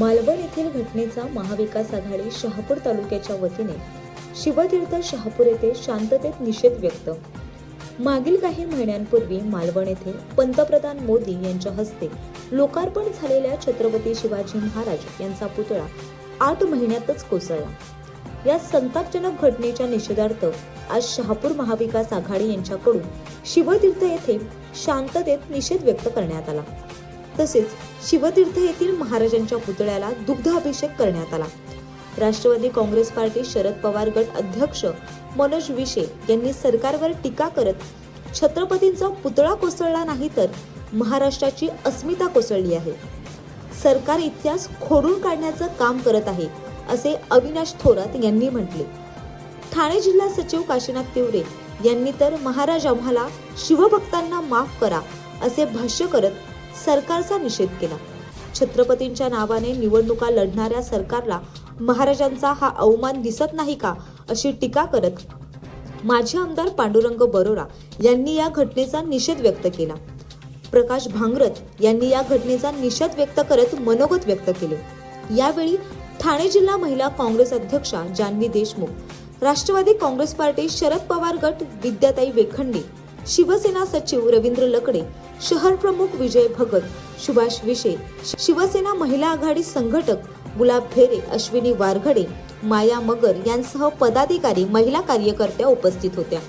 मालवण येथील घटनेचा महाविकास आघाडी शहापूर तालुक्याच्या वतीने शिवतीर्थ शहापूर येथे शांततेत निषेध व्यक्त. मागील काही महिन्यांपूर्वी मालवण येथे पंतप्रधान मोदी यांच्या हस्ते लोकार्पण झालेल्या छत्रपती शिवाजी महाराज यांचा पुतळा आठ महिन्यातच कोसळला. या संतापजनक घटनेच्या निषेधार्थ आज शहापूर महाविकास आघाडी यांच्याकडून शिवतीर्थ येथे शांततेत निषेध व्यक्त करण्यात आला. तसेच शिवतीर्थ येथील महाराजांच्या पुतळ्याला दुग्ध अभिषेक करण्यात आला. राष्ट्रवादी काँग्रेस पार्टी शरद पवार गट अध्यक्ष मनोज विशे यांनी सरकारवर टीका करत छत्रपतींचा पुतळा कोसळला नाही तर महाराष्ट्राची अस्मिता कोसळली आहे. सरकार इतिहास खोडून काढण्याचं काम करत आहे असे अविनाश थोरात यांनी म्हटले. ठाणे जिल्हा सचिव काशीनाथ तिवरे यांनी तर महाराज आम्हाला शिवभक्तांना माफ करा असे भाष्य करत सरकारचा निषेध केला. छत्रपतींच्या नावाने निवडणुका लढणाऱ्या सरकारला महाराजांचा हा अवमान दिसत नाही का अशी टीका करत माजी आमदार पांडुरंग बरोरा यांनी या घटनेचा निषेध व्यक्त केला. प्रकाश भांगरत यांनी या घटनेचा निषेध व्यक्त करत मनोगत व्यक्त केले. यावेळी ठाणे जिल्हा महिला काँग्रेस अध्यक्षा जान्हवी देशमुख राष्ट्रवादी काँग्रेस पार्टी शरद पवार गट विद्याताई वेखंडी शिवसेना सचिव रवींद्र लकडे शहर प्रमुख विजय भगत सुभाष विशे शिवसेना महिला आघाडी संघटक गुलाब फेरे अश्विनी वारघडे माया मगर यांसह पदाधिकारी महिला कार्यकर्त्या उपस्थित होत्या.